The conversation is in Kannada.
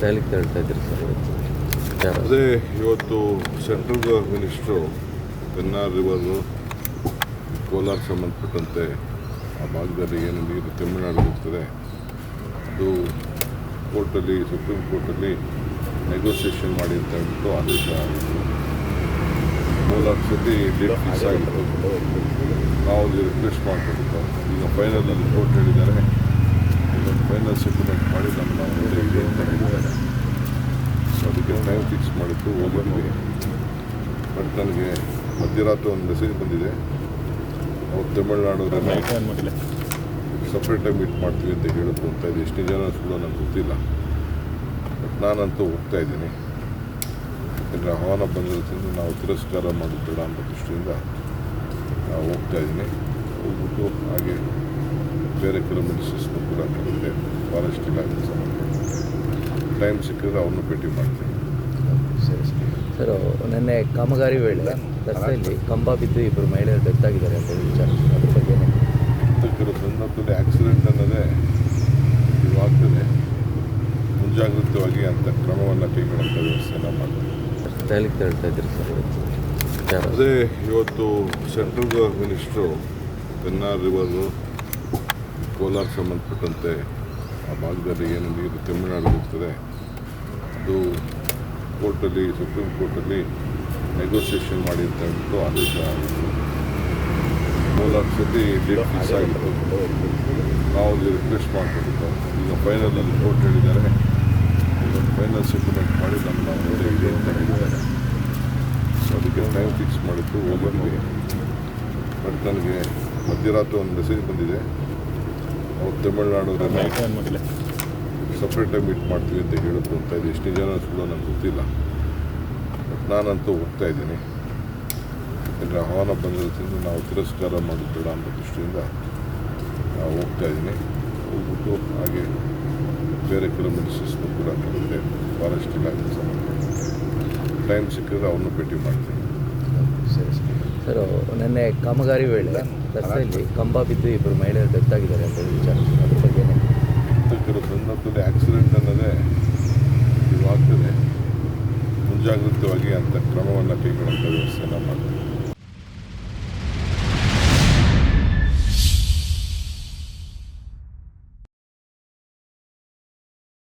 ದೆಹಲಿಗೆ ತೆರಳ್ತಾ ಇದ್ರಿ ಸರ್ ಅದೇ, ಇವತ್ತು central minister Pennar river, Kolar ಸಂಬಂಧಪಟ್ಟಂತೆ ಆ ಭಾಗದಲ್ಲಿ ಏನು ನೀರು ತಮಿಳುನಾಡು ಹೋಗ್ತದೆ. ಅದು ಕೋರ್ಟಲ್ಲಿ, ಸುಪ್ರೀಂ ಕೋರ್ಟಲ್ಲಿ ನೆಗೋಸಿಯೇಷನ್ ಮಾಡಿ ಅಂತ ಹೇಳ್ಬಿಟ್ಟು ಆದೇಶ ಆಗಿತ್ತು ಮೂರ್ನಾಲ್ಕು ಸತಿ ಡೇಟ್ ಆಗಿತ್ತು. ನಾವು ರಿಕ್ವೆಸ್ಟ್ ಮಾಡಬೇಕು ಈಗ ಫೈನಲ್ ಅಲ್ಲಿ ಕೋರ್ಟ್ ಹೇಳಿದ್ದಾರೆ. ಫೈನಲ್ ಸೆಟಲ್ಮೆಂಟ್ ಮಾಡಿ ನಮ್ಮ ನಾವು ಇಡಿ ಅಂತ ಹೇಳಿದ್ದಾರೆ. ಸೊ ಅದಕ್ಕೆ ಟೈಮ್ ಫಿಕ್ಸ್ ಮಾಡಿತ್ತು ಹೋಗಿದ್ವಿ ಬಟ್ ನನಗೆ ಮಧ್ಯರಾತ್ರಿ ಒಂದು ಮೆಸೇಜ್ ಬಂದಿದೆ. ನಾವು ತಮಿಳ್ನಾಡು ಸಪ್ರೇಟಾಗಿ ಮೀಟ್ ಮಾಡ್ತೀವಿ ಅಂತ ಹೇಳೋದು ಅಂತ ಇದೆ. ಎಷ್ಟು ಜನ ಕೂಡ ನನಗೆ ಗೊತ್ತಿಲ್ಲ. ಬಟ್ ನಾನಂತೂ ಹೋಗ್ತಾ ಇದ್ದೀನಿ. ಯಾಕಂದರೆ ಆಹ್ವಾನ ಬಂದಿರೋದ್ರಿಂದ ನಾವು ತಿರಸ್ಕಾರ ಮಾಡುತ್ತೇವೆ ಅನ್ನೋ ದೃಷ್ಟಿಯಿಂದ ನಾವು ಹೋಗ್ತಾ ಇದ್ದೀನಿ. ಹೋಗ್ಬಿಟ್ಟು ಹಾಗೆ ಬೇರೆ ಕೆಲವು ಮೆಡಿಸಿನ್ಸ್ನೂ ಕೂಡ ಫಾರೆಸ್ಟ್ ಇಲಾಖೆ ಸಂಬಂಧ ಟೈಮ್ ಸಿಕ್ಕಿದ್ರೆ ಅವ್ರನ್ನೂ ಭೇಟಿ ಮಾಡ್ತೀನಿ. ಸರಿ ಸರ್. ನಿನ್ನೆ ಕಾಮಗಾರಿ ವೇಳೆ ರಸ್ತೆಯಲ್ಲಿ ಕಂಬ ಬಿದ್ದು ಇಬ್ಬರು ಮಹಿಳೆಯರು ಡೆತ್ ಆಗಿದ್ದಾರೆ ಅಂತ ಹೇಳಿ ವಿಚಾರ. ಅದ್ರ ಬಗ್ಗೆ ಕೆಲವು ಸಂದರ್ಭದಲ್ಲಿ ಆಕ್ಸಿಡೆಂಟ್ ಅನ್ನೋದೇ ಇದು ಆಗ್ತದೆ ಮುಂಜಾಗ್ರತವಾಗಿ ಅಂಥ ಕ್ರಮವನ್ನು ಕೈಗೊಳ್ಳುವಂಥ ವ್ಯವಸ್ಥೆನ ಮಾಡ್ತೀವಿ ರಸ್ತೆಯಲ್ಲಿ ತೆರಳ್ತಾ ಇದ್ರಿ ಸರ್ ವಿಚಾರ ಅದೇ ಇವತ್ತು central minister Pennar river Kolar ಸಂಬಂಧಪಟ್ಟಂತೆ ಆ ಭಾಗದಲ್ಲಿ ಏನು ನೀರು ತಮಿಳುನಾಡು ಹೋಗ್ತದೆ ಅದು ಕೋರ್ಟಲ್ಲಿ, ಸುಪ್ರೀಂ ಕೋರ್ಟಲ್ಲಿ ನೆಗೋಸಿಯೇಷನ್ ಮಾಡಿ ಅಂತ ಹೇಳ್ಬಿಟ್ಟು ಆದೇಶ ಆಗಿತ್ತು. ಮೂರ್ನಾಲ್ಕು ಸತಿ ಡೇಟ್ ಫಿಕ್ಸ್ ಆಗಿತ್ತು. ನಾವು ಅಲ್ಲಿ ರಿಕ್ವೆಸ್ಟ್ ಮಾಡ್ಕೊಂಡಿದ್ದು, ಈಗ ಫೈನಲ್ ಅಲ್ಲಿ ಕೋರ್ಟ್ ಹೇಳಿದ್ದಾರೆ. ಫೈನಲ್ ಸೆಟಲ್ಮೆಂಟ್ ಮಾಡಿ ನಮ್ಮ ನಾವು ಇಡಿ ಅಂತ ಹೇಳಿದ್ದಾರೆ. ಸೊ ಅದಕ್ಕೆ ಟೈಮ್ ಫಿಕ್ಸ್ ಮಾಡಿತ್ತು ಹೋಗಿ ಬಟ್ ನನಗೆ ಮಧ್ಯರಾತ್ರಿ ಒಂದು ಮೆಸೇಜ್ ಬಂದಿದೆ. ನಾವು ತಮಿಳ್ನಾಡು ಸಪ್ರೇಟಾಗಿ ಮೀಟ್ ಮಾಡ್ತೀವಿ ಅಂತ ಹೇಳಿದ್ರು ಹೋಗ್ತಾ ಇದೆ. ಎಷ್ಟು ಜನ ಕೂಡ ನನಗೆ ಗೊತ್ತಿಲ್ಲ. ಬಟ್ ನಾನಂತೂ ಹೋಗ್ತಾ ಇದ್ದೀನಿ. ಯಾಕಂದರೆ ಆಹ್ವಾನ ಬಂದಿರೋದ್ರಿಂದ ನಾವು ತಿರಸ್ಕಾರ ಮಾಡೋದು ಬೇಡ ಅನ್ನೋ ದೃಷ್ಟಿಯಿಂದ ನಾವು ಹೋಗ್ತಾ ಇದ್ದೀನಿ. ಹೋಗ್ಬಿಟ್ಟು ಹಾಗೆ ಬೇರೆ ಕಿಲೋಮೀಟರ್ಸ್ ಕೂಡ ಕರೆದಿದೆ ಫಾರೆಸ್ಟ್ ಇಲಾಖೆ ಸಂಬಂಧ ಟೈಮ್ ಸಿಕ್ಕಿದ್ರೆ ಅವ್ರನ್ನೂ ಭೇಟಿ ಮಾಡ್ತೀನಿ. ಸರಿ. ಸರ್ ನೆನ್ನೆ ಕಾಮಗಾರಿ ವೇಳೆ ರಸ್ತೆಯಲ್ಲಿ ಕಂಬ ಬಿದ್ದು ಇಬ್ಬರು ಮಹಿಳೆಯರು ಡೆತ್ ಆಗಿದ್ದಾರೆ ಅಂತ ವಿಚಾರ. ಅದ್ರ ಬಗ್ಗೆ ಆಕ್ಸಿಡೆಂಟ್ ಅನ್ನೋದೇ ಇದು ಆಗ್ತದೆ. ಮುಂಜಾಗ್ರತವಾಗಿ ಅಂತ ಕ್ರಮವನ್ನು ಮಾಡ್ತೀವಿ